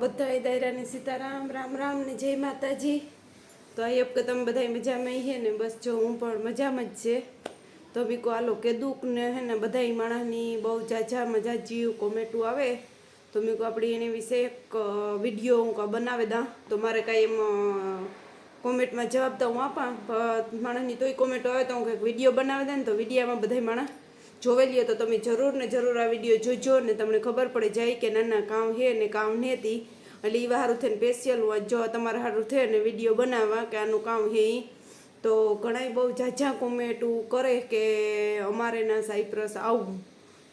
બધા દાયરાને સીતારામ, રામ રામ ને જય માતાજી. તો આ કે તમે બધા મજામાં છે ને? બસ જો હું પણ મજામાં જ છે. તો બી કો આલો કે દુઃખ ને હે ને બધા માણસની બહુ જાજા મજા જીવ કોમેન્ટું આવે. તો મેં કહું આપણી એની વિશે એક વીડિયો હું બનાવે દા તો મારે કાંઈ એમ કોમેન્ટમાં જવાબ તો હું આપા માણસની તોય કોમેન્ટો આવે તો હું કંઈક વીડિયો બનાવી દે ને તો વિડીયામાં બધા માણસ જોવેલીએ તો તમે જરૂર ને જરૂર આ વીડિયો જોજો ને તમને ખબર પડે જાય કે ના ના કામ હે ને કામ નહેતી એટલે એ સારું થઈને સ્પેશિયલ જો તમારે સારું થયે ને વીડિયો બનાવવા કે આનું કામ હે તો ઘણાય બહુ ઝાઝા કોમેન્ટું કરે કે અમારે ના સાયપ્રસ આવવું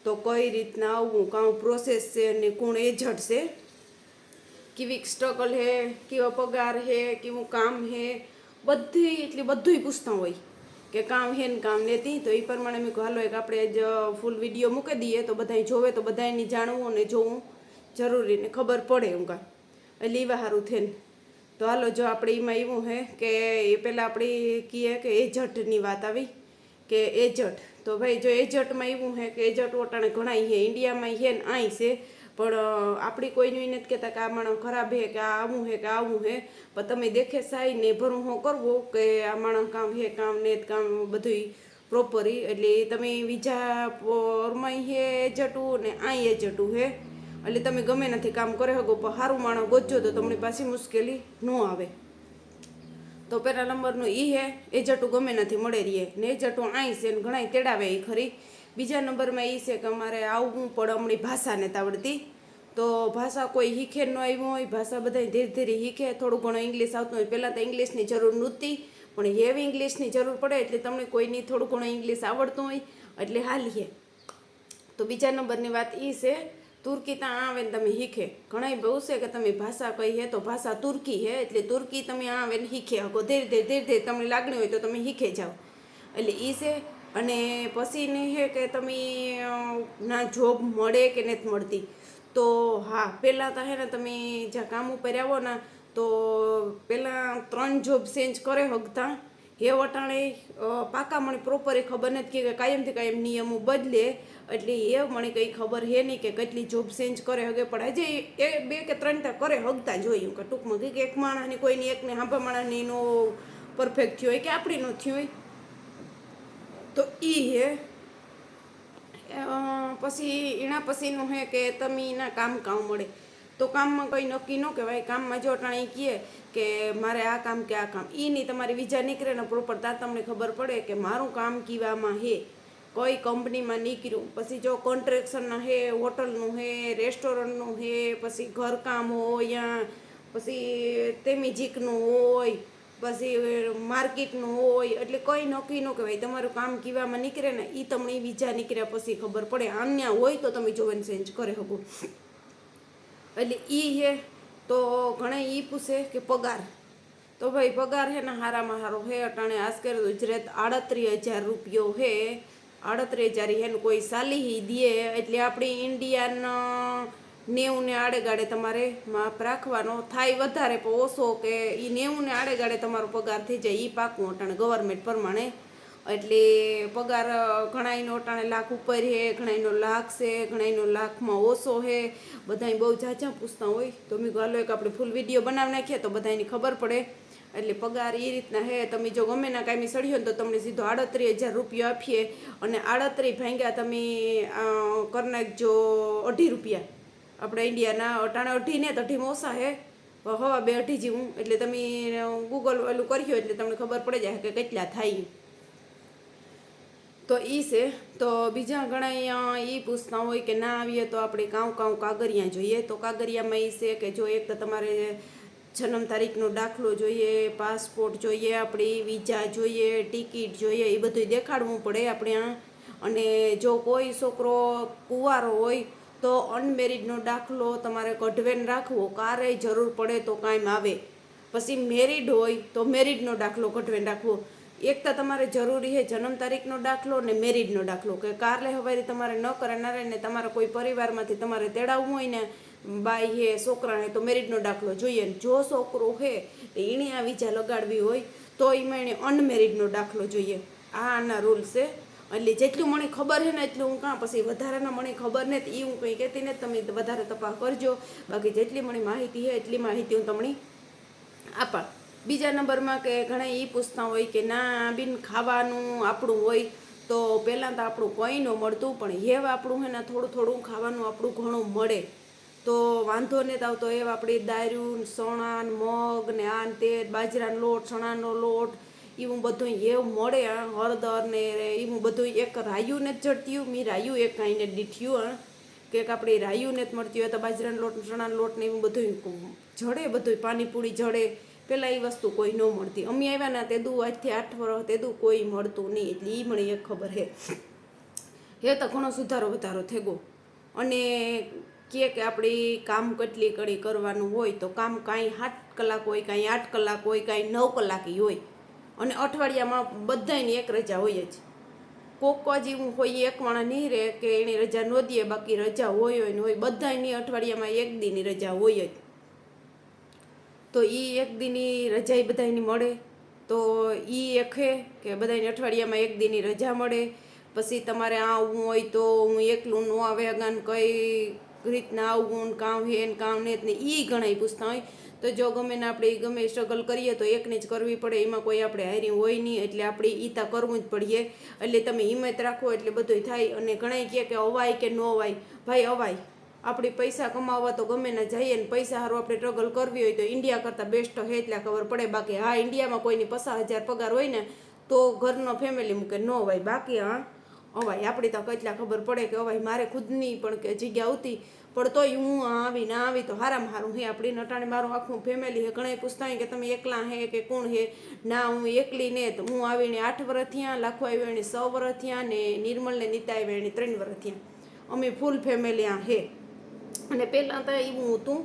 તો કઈ રીતના આવવું કાં પ્રોસેસ છે ને કોણ એજન્ટ છે કેવી સ્ટ્રગલ હે? કેવો પગાર હે? કેવું કામ હે? બધી, એટલી બધુંય પૂછતા હોય. કે કામ હે ને કામ લેતી તો એ પ્રમાણે મેં હાલો, એક આપણે જ ફૂલ વીડિયો મૂકી દઈએ, તો બધાય જોવે, તો બધાયની જાણવું અને જોવું જરૂરી ને ખબર પડે એમ કાં એટલે એવા સારું થઈને. તો હાલો, જો આપણે એમાં એવું હે કે એ પહેલાં આપણે કહીએ કે એજટની વાત આવી, કે એજટ તો ભાઈ, જો એજન્ટમાં એવું હે કે એજટ ઓટાણે ઘણા હે, ઇન્ડિયામાં હે ને આય છે પણ આપણી કોઈનું નથી કહેતા કે આ માણસ ખરાબ હે કે આ આવું હે કે આવું હે. પણ તમે દેખે સાઈ ને ભરું હું કરવું કે આ માણસ કામ હે, કામ ને કામ બધુંય પ્રોપરી એટલે તમે બીજા ઓરમાંય હે જટું ને આય જટું હે. એટલે તમે ગમે નથી કામ કરે શકો, પણ સારું માણસ ગોતજો તો તમને પાસે મુશ્કેલી ન આવે. તો પહેલા નંબરનું ઈ હે એ જટું ગમે નથી મળે રહીએ ને એજન્ટું આઈ છે ને ઘણાય તેડાવે એ ખરી. બીજા નંબરમાં એ છે કે અમારે આવવું પડે હમણાં ભાષા નથી આવડતી તો ભાષા કોઈ શીખે ન આવ્યું હોય, ભાષા બધા ધીરે ધીરે શીખે. થોડું ઘણું ઇંગ્લિશ આવતું હોય, પહેલાં તો ઇંગ્લિશની જરૂર નહોતી, પણ એવી ઇંગ્લિશની જરૂર પડે એટલે તમને કોઈની થોડું ઘણું ઇંગ્લિશ આવડતું હોય, એટલે હાલીએ તો બીજા નંબરની વાત એ છે, તુર્કી ત્યાં આવે ને તમે શીખે. ઘણા બહુ છે કે તમે ભાષા કઈ હે તો ભાષા તુર્કી હે એટલે તુર્કી તમે આવે ને શીખે. શકો ધીરે ધીરે ધીરે ધીરે તમને લાગણી હોય તો તમે શીખે જાઓ. એટલે એ છે અને પછી નહીં હે કે તમે ના જોબ મળે કે નથી મળતી. તો હા, પહેલાં તો હે ને તમે જ્યાં કામ ઉપર આવો ને, તો પહેલાં ત્રણ જોબ ચેન્જ કરે હગતા. એ વટાણે પાકા મને પ્રોપર એ ખબર નથી કે કાયમથી કાયમ નિયમો બદલે. એટલે એ મને કંઈ ખબર હે નહીં કે કેટલી જોબ ચેન્જ કરે હગે. પણ હજે એ બે કે ત્રણ તા કરે હગતા જોયું કે ટૂંકમાં કે એક માણસની કોઈની, એકને હાંભા માણસની નો પરફેક્ટ થયો હોય કે આપણી નો થયું હોય. તો ઈ હે. પછી એના પછીનું હે કે તમે એના કામ કામ મળે તો કામમાં કંઈ નક્કી ન કહેવાય. કામમાં જો અટાણી કહે કે મારે આ કામ કે આ કામ. એ નહીં તમારી વિઝા નીકળે ને પ્રોપર ત્યાં તમને ખબર પડે કે મારું કામ કીવામાં હે. કોઈ કંપનીમાં નીકળ્યું પછી જો કોન્ટ્રેક્શનના હે, હોટલનું હે, રેસ્ટોરન્ટનું હે, પછી ઘરકામ હોય યા, પછી તેમીજીકનું હોય પછી માર્કેટનું હોય, એટલે કંઈ નક્કી ન કહેવાય. તમારું કામ કીવામાં નીકળે ને એ તમને બીજા નીકળ્યા પછી ખબર પડે. આન્યા હોય તો તમે જોવન ચેન્જ કરી શકો. એટલે એ હે, તો ઘણા એ પૂછે કે પગાર. તો ભાઈ પગાર હે ને હારામાં હારો હે, અટાણે આજ કરે ગુજરાત આડત્રીસ હજાર રૂપિયો હે. આડત્રીસ હજાર હે કોઈ સાલી દે. એટલે આપણી ઇન્ડિયાના નેવું ને આડેગાડે તમારે માપ રાખવાનો થાય વધારે, પણ ઓછો કે એ નેવું ને આડે તમારો પગાર થઈ જાય એ પાકું અટાણે ગવર્મેન્ટ પ્રમાણે. એટલે પગાર ઘણાયનો અટાણે લાખ ઉપર છે ઘણાયનો લાખ છે, ઘણાયનો લાખમાં ઓછો છે બધાય બહુ ઝાઝા પૂછતા હોય. તો મેં ગાલો એક આપણે ફૂલ વીડિયો બનાવી નાખીએ તો બધાની ખબર પડે. એટલે પગાર એ રીતના હે, તમે જો ગમે ના કાંઈ સળ્યો ને તો તમને સીધો આડત્રીસ હજાર રૂપિયા આપીએ. અને આડત્રીસ ભાંગ્યા તમે કરી નાખજો અઢી રૂપિયા. આપણા ઇન્ડિયાના અટાણે અઢી ને તો અઢી મોસા હે. હવા બે અઢી જેવું. એટલે તમે ગૂગલ ઓલું કર્યો એટલે તમને ખબર પડી જાય કે કેટલા થાય. તો એ છે. તો બીજા ઘણા એ પૂછતા હોય કે ના આવીએ તો આપણે કાઉ કાઉ કાગરિયા જોઈએ. તો કાગરિયામાં એ છે કે જો એક તો તમારે જન્મ તારીખનો દાખલો જોઈએ, પાસપોર્ટ જોઈએ, આપણી વિઝા જોઈએ, ટિકિટ જોઈએ એ બધું દેખાડવું પડે આપણે અને જો કોઈ છોકરો કુંવારો હોય તો અનમેરિડનો દાખલો તમારે કઢવેન રાખવો. કારે જરૂર પડે તો કાંઈ આવે પછી મેરિડ હોય તો મેરિડનો દાખલો કઢવેન રાખવો. એક તો તમારે જરૂરી છે જન્મ તારીખનો દાખલો ને મેરિડનો દાખલો. કે કારલે હવારી તમારે ન કરે ના તમારા કોઈ પરિવારમાંથી તમારે તેડાવવું હોય ને બાઈ હે, છોકરા હે તો મેરિડનો દાખલો જોઈએ. જો છોકરો હે એણે આ વિઝા લગાડવી હોય તો એમાં એણે અનમેરિડનો દાખલો જોઈએ. આ આના રૂલ છે. એટલે જેટલું મને ખબર છે ને એટલું હું કાં પછી વધારાના મને ખબર ને એ હું કંઈ કહેતી ને તમે વધારે તપાસ કરજો. બાકી જેટલી મને માહિતી છે એટલી માહિતી હું તમને આપા બીજા નંબરમાં કે ઘણા એ પૂછતા હોય કે ના, બિન ખાવાનું આપણું હોય તો પહેલાં તો આપણું કંઈ ન મળતું, પણ હેવ આપણું હે ને થોડું થોડું ખાવાનું આપણું ઘણું મળે. તો વાંધો ને તો આવતો એવા આપણી દારૂ સોણા મગ ને આન તે બાજરાનો લોટ, ચણાનો લોટ એવું બધું એવું મળે હળદર ને એવું બધું એક રાયું ને જ જડતી મેં રાયું એક કાંઈને દીઠ્યું કે આપણે રાયું ને જ મળતી હોય તો બાજરાનો લોટ, ચણાનો લોટ ને એવું બધું જડે બધું પાણીપુરી જડે. પહેલાં એ વસ્તુ કોઈ ન મળતી. અમે આવ્યા ને તે દુ આજથી આઠ વર્ષ તે દુ કોઈ મળતું નહીં. એટલે એ મને એક ખબર હે. હે તો ઘણો સુધારો વધારો થઈ ગયો અને કે કે આપણી કામ કેટલી કડી કરવાનું હોય તો કામ કાંઈ આઠ કલાક હોય, કાંઈ આઠ કલાક હોય, કાંઈ નવ કલાક હોય. અને અઠવાડિયામાં બધાયની એક રજા હોય જ. કોક જ એવું હોય, એક માણસ નહીં રહે કે એની રજા ન દે, બાકી રજા હોય હોય ને હોય, બધાયની અઠવાડિયામાં એક દીની રજા હોય જ. તો એ એક દીની રજા એ બધાયની મળે. તો એ એખે કે બધાયને અઠવાડિયામાં એક દીની રજા મળે. પછી તમારે આવવું હોય તો હું એકલું ન આવે, અગાન કઈ રીતના આવવું કામ હે ને કામ ને એ ઘણાય પૂછતા હોય. તો જો ગમે ને આપણે ગમે સ્ટ્રગલ કરીએ તો એકને જ કરવી પડે. એમાં કોઈ આપણે હારી હોય નહીં, એટલે આપણે ઈતા કરવું જ પડીએ. એટલે તમે હિંમત રાખો, એટલે બધું થાય. અને ઘણાય કહે કે અવાય કે ન અવાય. ભાઈ, અવાય. આપણે પૈસા કમાવવા તો ગમે ના જઈએ ને પૈસા સારું આપણે સ્ટ્રગલ કરવી હોય તો ઇન્ડિયા કરતાં બેસ્ટ હે, એટલે ખબર પડે. બાકી હા ઇન્ડિયામાં કોઈની પચાસ હજાર પગાર હોય ને, તો ઘરનો ફેમિલી મૂકે. ન હોય બાકી હા, અવાય. આપણી તો કેટલા ખબર પડે કે અવાય. મારે ખુદની પણ કે જગ્યા આવતી પણ તોય હું આવી ના આવી તો હારામાં હારું હે, આપણી નટાણે મારું આખું ફેમિલી હે. ઘણા પૂછતા કે તમે એકલા હે કે કોણ હે? ના, હું એકલી ને તો હું આવીને આઠ વર્ષ લાખો આવી એની સો વર્ષ ને નિર્મલ ને નીતા આવી એની ત્રણ વર્ષ અમે ફૂલ ફેમિલી આ હે. અને પહેલાં તો એવું હતું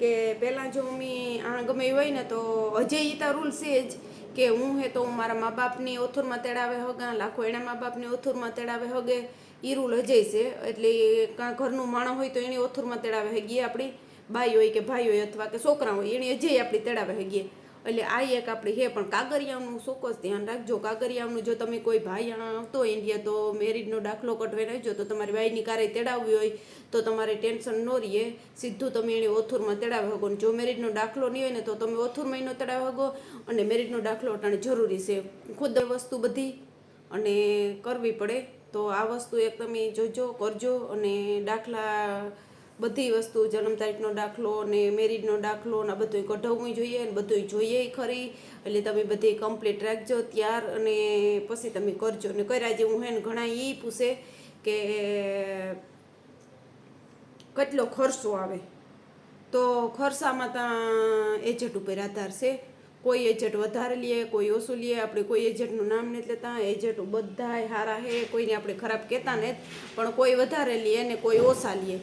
કે પહેલાં જો અમે આ ગમે હોય ને તો હજે એ તો રૂલ છે જ કે હું હે તો હું મારા મા બાપની ઓથુરમાં તેડાવે હગા, લાખો એના મા બાપની ઓથુરમાં તેડાવે હગે. ઈ રૂલ હજે છે. એટલે કાં ઘરનું માણસ હોય તો એની ઓથુરમાં તેડાવે હગીએ આપણી બાઈ હોય કે ભાઈ હોય અથવા કે છોકરા હોય એની અજય આપણી તેડાવે હગીએ. એટલે આ એક આપણી હે, પણ કાગરિયાનું ચોક્કસ ધ્યાન રાખજો. કાગરિયાનું જો તમે કોઈ ભાઈ આવતો ઇન્ડિયા તો મેરિજનો દાખલો કઢવે રહેજો તો તમારી બાઈની કારે તેડાવવી હોય તો તમારે ટેન્શન ન રહીએ. સીધું તમે એને ઓથુરમાં તેડાવે ને જો મેરિજનો દાખલો નહીં હોય ને તો તમે ઓથુરમાં એનો તેડાવે હગો. અને મેરિજનો દાખલો અટાણે જરૂરી છે. ખુદ વસ્તુ બધી અને કરવી પડે. તો આ વસ્તુ એક તમે જોજો, કરજો અને દાખલા બધી વસ્તુ, જન્મ તારીખનો દાખલો ને મેરિડનો દાખલો ને બધું કઢાવવું જોઈએ ને બધું જોઈએ ખરી. એટલે તમે બધી કમ્પ્લીટ રાખજો ત્યાર અને પછી તમે કરજો. ને કર્યા જેવું હે ને ઘણા એ પૂછે કે કેટલો ખર્ચો આવે. તો ખર્ચામાં ત્યાં એજન્ટ ઉપર આધાર છે. કોઈ એજન્ટ વધારે લે, કોઈ ઓછું લે, આપણે કોઈ એજન્ટનું નામ નથી લેતા, એજન્ટ બધાય સારા હે, કોઈને આપણે ખરાબ કહેતા ને પણ કોઈ વધારે લઈએ ને કોઈ ઓછા લે.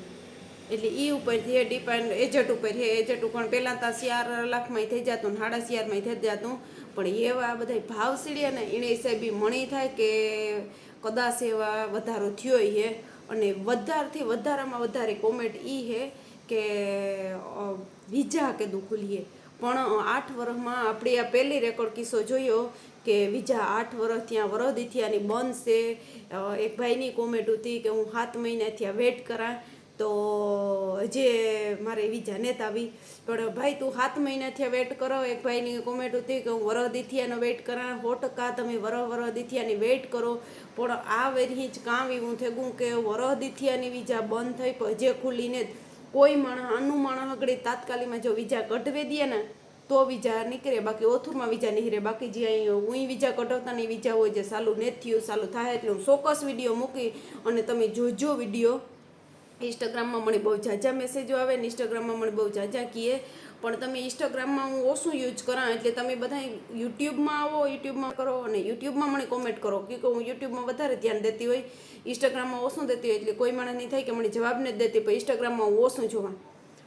એટલે એ ઉપરથી એ ડિપેન્ડ એજન્ટ ઉપર છે, એજન્ટ ઉપર પહેલાં તો ચાર લાખમાં થઈ જતું ને સાડા ચારમાં થઈ જતું, પણ એવા બધા ભાવ સીડ્યા ને એને હિસાબે મણી થાય કે કદાચ એવા વધારો થયો છે અને વધારથી વધારામાં વધારે કોમેન્ટ એ છે કે બીજા વિઝા દુઃખ ખુલીએ પણ આઠ વર્ષમાં આપણે આ પહેલી રેકોર્ડ કિસ્સો જોયો કે બીજા આઠ વર્ષ ત્યાં વરદી થયાની બંધ છે. એક ભાઈની કોમેન્ટ હતી કે હું સાત મહિના થયા વેટ કરા તો જે મારે વિઝા નેત આવી. પણ ભાઈ, તું સાત મહિના થયા વેટ કરો. એક ભાઈની કોમેન્ટ હતી કે હું વરહ દીથિયાનો વેટ કરા. સો ટકા તમે વર વરહ દીથિયાની વેટ કરો. પણ આ વેરી જ કામ એવું થયું કે વરહ દીથિયાની વિઝા બંધ થઈ જે ખુલીને જ કોઈ માણસ, આનું માણસ આગળ તાત્કાલિકમાં જો વિજા કઢવે દે ને, તો વિજા નીકળે. બાકી ઓથુરમાં વિજા નીકળે. બાકી જે અહીં હું વિજા કઢાવતાની વિજા હોય જે સાલું નેથ્યું થયું, સાલું થાય એટલે હું ચોક્કસ વીડિયો મૂકી અને તમે જોજો વીડિયો. ઇન્સ્ટાગ્રામમાં મને બહુ ઝાઝા મેસેજો આવે ને ઇન્સ્ટાગ્રામમાં મને બહુ ઝાઝા કીએ. પણ તમે ઇન્સ્ટાગ્રામમાં હું ઓછું યુઝ કરાં એટલે તમે બધા યુટ્યુબમાં આવો, યુટ્યુબમાં કરો અને યુટ્યુબમાં મને કોમેન્ટ કરો કે હું યુટ્યુબમાં વધારે ધ્યાન દેતી હોય ઇન્સ્ટાગ્રામમાં ઓછું દેતી હોય, એટલે કોઈ માણસ નહીં થાય કે મને જવાબ નથી દેતી, પણ ઇન્સ્ટાગ્રામમાં હું ઓછું જોવા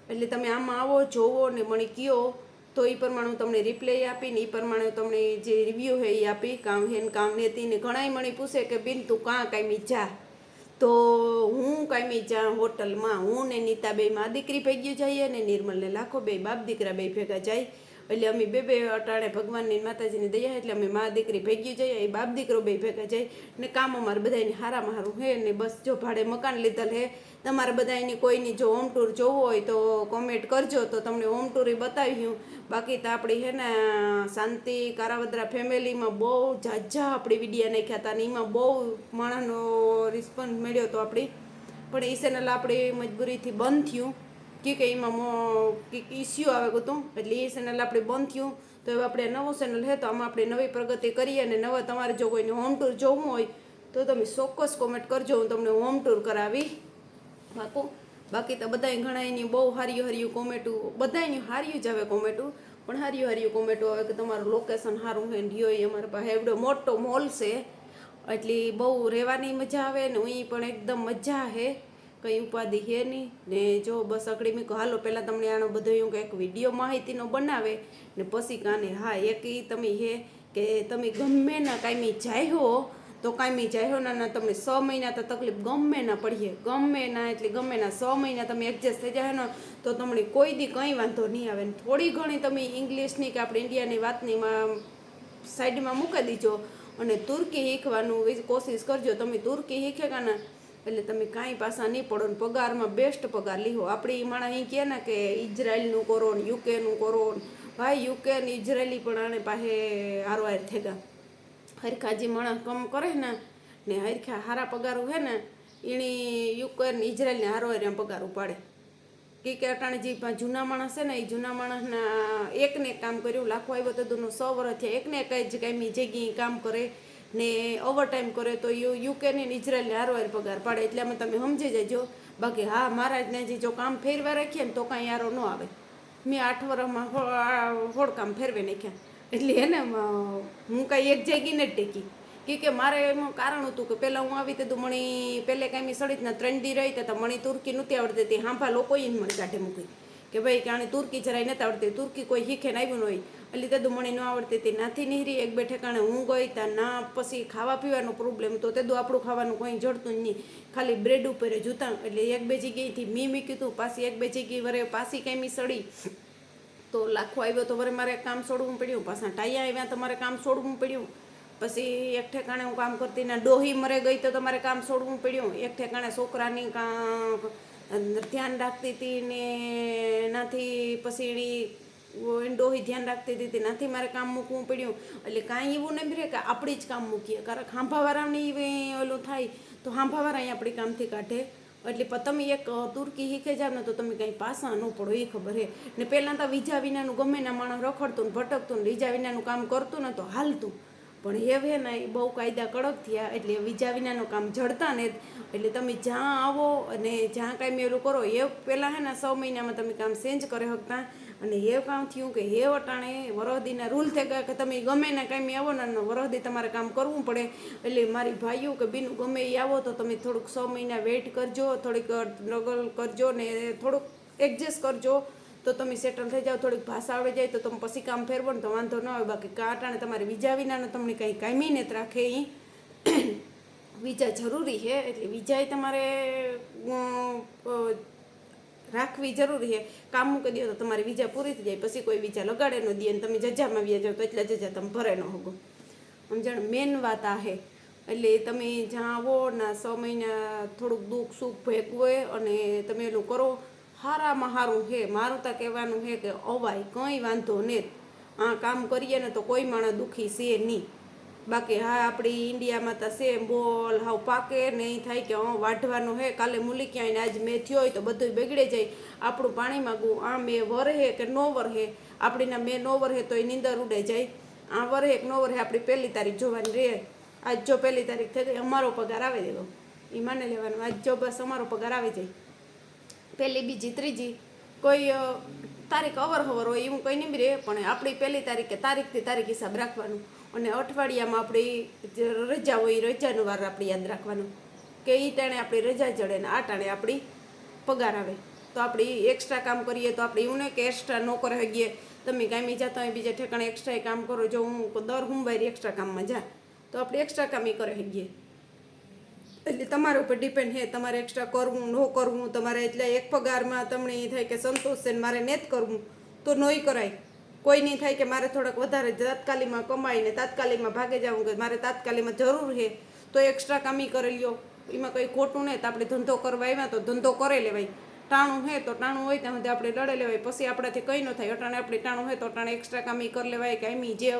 એટલે તમે આમાં આવો, જોવો ને મને કયો, તો એ પ્રમાણે હું તમને રિપ્લાય આપીને એ પ્રમાણે તમને જે રિવ્યૂ છે એ આપી, કામ હેન કામ નેતી ને ઘણાય મને પૂછે કે, બિન, તું કાં કાંઈ જા? તો હું કાંઈ જ્યાં હોટલમાં, હું ને નીતા બેમાં દીકરી ભેગી જઈએ ને નિર્મલને લાખો બે બાપ દીકરા બે ભેગા જાય એટલે અમે બે બે અટાણે ભગવાનની માતાજીની દયા એટલે અમે મા દીકરી ભેગી જઈએ, એ બાપ દીકરો બે ભેગા જાય, ને કામ અમારે બધાની હારામાં હારું હે, ને બસ જો ભાડે મકાન લીધેલ હે, તમારે બધાની કોઈની જો હોમ ટૂર જોવું હોય તો કોમેન્ટ કરજો, તો તમને હોમ ટૂર એ બતાવ્યું બાકી તો આપણી હે ને, શાંતિ કારાવદ્રા ફેમિલીમાં બહુ ઝાઝા આપણી વિડીયા નાખ્યા હતા, ને એમાં બહુ માણસનો રિસ્પોન્સ મળ્યો હતો આપણી. પણ એ ચેનલ આપણી મજબૂરીથી બંધ થયું. કે કે એમાં કંઈક ઇસ્યુ આવે હતું એટલે એ ચેનલ આપણે બંધ થયું. તો હવે આપણે નવો ચેનલ છે, તો આમાં આપણે નવી પ્રગતિ કરીએ અને નવા તમારે જો કોઈને હોમ ટૂર જોવું હોય, તો તમે ચોક્કસ કોમેન્ટ કરજો, હું તમને હોમ ટૂર કરાવી. પાકું બાકી તો બધાય ઘણા એની બહુ હાર્યું હાર્યું કોમેટું બધાયની હાર્યું જ આવે કોમેટું પણ હાર્યું હાર્યું કોમેટું આવે કે તમારું લોકેશન સારું હોય ને એ અમારા પાસે. એવડો મોટો મોલ છે. એટલી બહુ રહેવાની મજા આવે ને હું પણ એકદમ મજા હે કંઈ ઉપાધિ હે નહીં. ને જો બસ અકડી મેં કહું, હાલો, પહેલાં તમને આનો બધો એવું કંઈક વીડિયો માહિતીનો બનાવે ને પછી કાને હા, એક એ તમે હે કે તમે ગમે ના કાંઈ જાય હો તો કાંઈ જાય ના ના તમને છ મહિના તો તકલીફ ગમે ના પડીએ ગમે ના એટલે ગમે ના છ મહિના તમે એડજસ્ટ થઈ જાય ને, તો તમને કોઈ દી કંઈ વાંધો નહીં આવે. ને થોડી ઘણી તમે ઇંગ્લિશની કે આપણે ઇન્ડિયાની વાતનીમાં સાઈડમાં મૂકી દીજો અને તુર્કી શીખવાનું કોશિશ કરજો. તમે તુર્કી શીખે ને એટલે તમે કાંઈ પાછા નહીં પડો ને પગારમાં બેસ્ટ પગાર લીહો આપણી માણા અહીં કહે ને કે ઇઝરાયલનું કરો ને યુકેનું કરો ને. ભાઈ, યુકે ને ઇઝરાયલી પણ આને પાસે હારવાર થેગા હરખા જે માણસ કમ કરે ને ને હરખા હારા પગાર હે ને એણી યુકે ને ઇઝરાયલને હારવાર પગાર ઉપાડે. કે કે અટાણે જે જૂના માણસ છે ને એ જૂના માણસના એકને કામ કર્યું, લાખો આવ્યો તો દૂરનું સો વર્ષ થયા. એકને કંઈ જ કાંઈ જગ્યાએ કામ કરે. ને ઓવર ટાઈમ કરે તો યુ યુકે ને ઇઝરાયલને હારવાર પગાર પાડે. એટલે અમે તમે સમજી જજો. બાકી હા મહારાજને જે જો કામ ફેરવા રાખીએ ને તો કાંઈ યારો ન આવે. મેં આઠ વર્ષમાં હોડકામ ફેરવી નાખ્યા. એટલે એને હું કાંઈ એક જગ્યાએ જ ટેકી. કે કે મારે એમાં કારણ હતું કે પહેલાં હું આવી તો મણી, પહેલે કાંઈ સળીતના ત્રણ દી રહી તો મણી તુર્કી નહોતી આવડતી. હતી હાંભા લોકોએ મને કાઢે મૂકી. કે ભાઈ કે આને તુર્કી જરાય નહોતા આવડતી. તુર્કી કોઈ શીખે ને આવ્યું ન હોય. એટલે તે મણી ન આવડતી હતી. નાથી નીહરી એક બે ઠેકાણે હું ગઈ તા, ના પછી ખાવા પીવાનો પ્રોબ્લેમ તો તે દો આપણું ખાવાનું કોઈ જડતું જ નહીં. ખાલી બ્રેડ ઉપર જૂતા એટલે એક બે જગ્યાએથી મી મૂક્યું હતું પાછી એક બે જગ્યાએ વરે પાછી કેમી સડી. તો લાખો આવ્યો તો વરે મારે કામ છોડવું પડ્યું. પાછા ટાયા આવ્યા તો મારે કામ છોડવું પડ્યું. પછી એક ઠેકાણે હું કામ કરતી ને ડોહી મરે ગઈ તો તમારે કામ છોડવું પડ્યું. એક ઠેકાણે છોકરાની ધ્યાન રાખતી હતી ને એનાથી પછી એની ડોહી ધ્યાન રાખતી હતી, તેનાથી મારે કામ મૂકવું પડ્યું. એટલે કાંઈ એવું નહીં રહે કે આપણે જ કામ મૂકીએ. કારણ કે હાંભાવાળાની ઓલું થાય, તો હાંભાવાળા અહીં આપણી કામથી કાઢે. એટલે તમે એક તુર્કી શીખે જાવ ને તો તમે કંઈ પાસા ન પડો એ ખબર હે. ને પહેલાં તો વિજા વિનાનું ગમે ના માણસ રખડતું ને ભટકતું ને વિજા વિનાનું કામ કરતું ને તો હાલતું. પણ હવે ને એ બહુ કાયદા કડક થયા, એટલે વિજા વિનાનું કામ જડતા ને એટલે તમે જ્યાં આવો અને જ્યાં કાંઈ મેલું કરો, એ પહેલાં હે ને સો મહિનામાં તમે કામ ચેન્જ કરી શકતા. અને એ કામ થયું કે હે વટાણે, વરહદીના રૂલ થઈ ગયા કે તમે ગમે ને કાંઈ આવો ને વરહદી તમારે કામ કરવું પડે. એટલે મારી ભાઈઓ કે બીનું, ગમે એ આવો તો તમે થોડુંક સો મહિના વેઇટ કરજો, થોડીક સ્ટ્રગલ કરજો ને થોડુંક એડજસ્ટ કરજો. તો તમે સેટલ થઈ જાઓ, થોડીક ભાષા આવડી જાય તો તમે પછી કામ ફેરવો ને તો વાંધો ન આવે. બાકી કાંટાને તમારે વિજા વિનાને તમને કંઈ કાયમી ને રાખે એ વિજા જરૂરી છે, એટલે વિજાએ તમારે રાખવી જરૂરી છે. કામ મૂકી દો તો તમારી વિજા પૂરી થઈ જાય. પછી કોઈ વિજા લગાડે ન દે અને તમે જજામાં વ્યા જાઓ તો એટલા જજા તમે ભરે ન હોગો. સમજણ? મેન વાત આ છે. એટલે તમે જ્યાં આવો ના મહિના થોડુંક દુઃખ સુખ ભેગવે અને તમે એલું કરો હારામાં હારું છે મારું તો કહેવાનું છે કે અવાય, કંઈ વાંધો નહીં આ કામ કરીએ ને તો કોઈ માણસ દુઃખી છે નહીં. બાકી હા, આપણી ઇન્ડિયામાં તો છે બોલ, હાવ પાકે નહીં થાય કે હા વાઢવાનું હે, કાલે મૂલી ક્યાંય ને આજ મેં થયો હોય તો બધું બગડે જાય. આપણું પાણી માગવું, આ મેં વરહે કે નો વરહે આપણીના મેં નો વરહે તો એ નીંદર ઉડે જાય. આ વરહે કે નો વરહે આપણી પહેલી તારીખ જોવાની રહે. આજ જો પહેલી તારીખ થઈ ગઈ, અમારો પગાર આવે દેવો. એ માને લેવાનું, આજ જો બસ અમારો પગાર આવી જાય. પહેલી, બીજી, ત્રીજી. કોઈ તારીખ અવર હવર હોય એવું કંઈ નહીં રહે, પણ આપણી પહેલી તારીખે તારીખથી તારીખ હિસાબ રાખવાનું. અને અઠવાડિયામાં આપણી રજા હોય એ રજાનો વાર આપણે યાદ રાખવાનો. કે એ ટાણે આપણી રજા ચડે ને આ ટાણે આપણી પગાર આવે. તો આપણે એક્સ્ટ્રા કામ કરીએ તો આપણે એવું નહીં કે એક્સ્ટ્રા ન કરે શકીએ તમે કાંઈ જતા હોય બીજા ઠેકાણે એક્સ્ટ્રા કામ કરો. જો હું દર સોમવારે એક્સ્ટ્રા કામમાં જા તો આપણે એક્સ્ટ્રા કામ એ કરી શકીએ એટલે તમારા ઉપર ડિપેન્ડ હે તમારે એક્સ્ટ્રા કરવું, ન કરવું, તમારે એટલે એક પગારમાં તમને એ થાય કે સંતોષ છે ને મારે ને જ કરવું. તો નહીં કરાય. કોઈ નહીં થાય કે મારે થોડાક વધારે તાત્કાલિકમાં કમાઈને, તાત્કાલિકમાં ભાગે જવું કે મારે તાત્કાલિકમાં જરૂર છે, તો એક્સ્ટ્રા કામી કરી લ્યો. એમાં કંઈ ખોટું નહીં. તો આપણે ધંધો કરવા આવ્યા તો ધંધો કરી લેવાય. ટાણું હે તો ટાણું હોય, ત્યાં સુધી આપણે લડે લેવાય. પછી આપણાથી કંઈ ન થાય. અટાણે આપણે ટાણું હોય તો અટાણે એક્સ્ટ્રા કામી કરી લેવાય કામી જે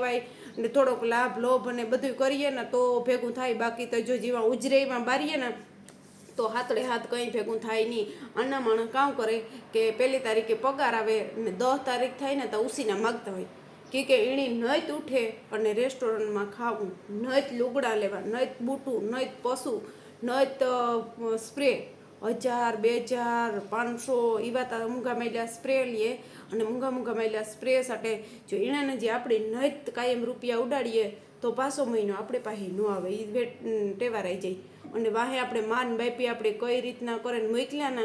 ને થોડોક લાભ, લોભ અને બધું કરીએ ને તો ભેગું થાય. બાકી તો જો જીવા ઉજરેમાં બારીએ ને તો હાથડે હાથ કંઈ ભેગું થાય નહીં. અન્ના માણસ કામ કરે કે પહેલી તારીખે પગાર આવે ને દસ તારીખ થાય ને તો ઉસીના માગતા હોય. કે કે એણી નઈત ઉઠે અને રેસ્ટોરન્ટમાં ખાવું નઈત લુગડા લેવા નઈત બૂટું નઈત પશુ નઈત સ્પ્રે હજાર, બે હજાર, પાંચસો એવા તા મૂંગા મેલ્યા સ્પ્રે લઈએ અને મૂંઘા મૂંઘા મેલ્યા સ્પ્રે સાથે જો એણે જે આપણે નત કાયમ રૂપિયા ઉડાડીએ, તો પાછો મહિનો આપણે પાસે ન આવે. એ વેટ ટેવારાઈ જાય. અને વાહે આપણે માન બાપી આપણે કઈ રીતના કરે મોકલ્યા ને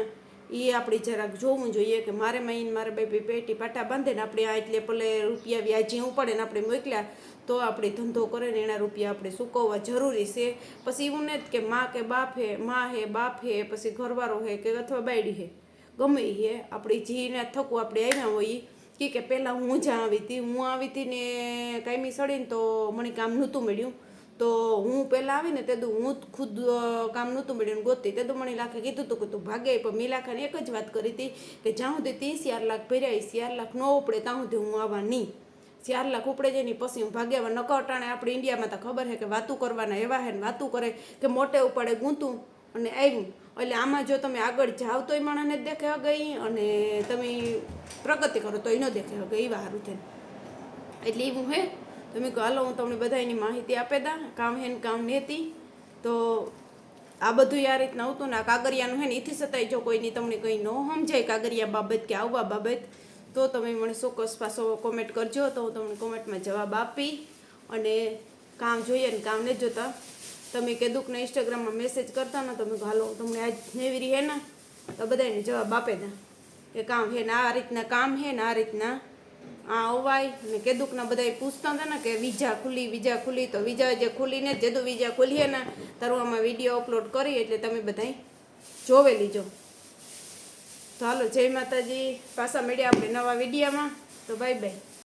એ આપણે જરાક જોવું જોઈએ કે મારે મહીને મારે બાપી પેટી પાટા બાંધે ને આપણે આ એટલે પલે રૂપિયા વ્યાજી ઉપાડે ને આપણે મોકલ્યા તો આપણે ધંધો કરે ને એના રૂપિયા આપણે ચૂકવવા જરૂરી છે. પછી એવું નથી કે માં કે બાપ હે, માં હે, બાપ હે, પછી ઘરવાળો હે કે અથવા બાયડી હે. ગમે હે, આપણે જીને થકું આપણે આવ્યા હોય કે કે પહેલાં હું જ્યાં આવી હતી હું આવી હતી ને કાયમી સડીને તો મને કામ નહોતું મળ્યું. તો હું પહેલાં આવીને તે હું ખુદ કામ નહોતું મળ્યું ગોતી. તે મને લાખે કીધું હતું કે તું ભાગે પણ મીલાખાને એક જ વાત કરી હતી કે જ્યાં સુધી ત્રીસ ચાર લાખ ભર્યા ચાર લાખ ન ઉપડે, ત્યાં સુધી હું આવવા નહીં ચાર લાખ ઉપડે જાય ને પછી હું ભાગ્યા નકર અટાણે આપણે ઇન્ડિયામાં તો ખબર છે કે વાતું કરવાના એવા હે ને વાતું કરે કે મોટે ઉપાડે ગૂંતું અને આવ્યું એટલે આમાં જો તમે આગળ જાઓ તોય માણસને દેખે ગઈ અને તમે પ્રગતિ કરો તો ન દેખે ગઈ એવા સારું છે એટલે એવું હે તમે કહો હાલો, હું તમને બધા એની માહિતી આપે દા, કામ હે ને કામ નેતી. તો આ બધું આ રીતના આવતું ને આ કાગરિયાનું હે ને એથી છતાંય જો કોઈની તમને કંઈ ન સમજાય કાગરિયા બાબત કે આવવા બાબત તો તમે મને ચોક્કસ પાછો કોમેન્ટ કરજો. તો હું તમને કોમેન્ટમાં જવાબ આપી અને કામ જોઈએ ને કામ નહીં જોતા. તમે કીધું ને ઇન્સ્ટાગ્રામમાં મેસેજ કરતા ને તમે હાલો, તમને આજ નેવીરી હે ને, તો બધાને જવાબ આપે ને. કે કામ હે ને, આ રીતના કામ હે ને, આ રીતના આ અવાય. ને કેદુકના બધા પૂછતા હતા ને કે વિઝા ખુલી વિઝા ખુલી, તો વિઝા જે ખુલીને જેદું વિઝા ખુલીએ ને, તારું આમાં વીડિયો અપલોડ કરી, એટલે તમે બધા જોવે લીજો. હાલો જય માતાજી. પાછા મળ્યા આપણે નવા વિડીયામાં. તો બાય બાય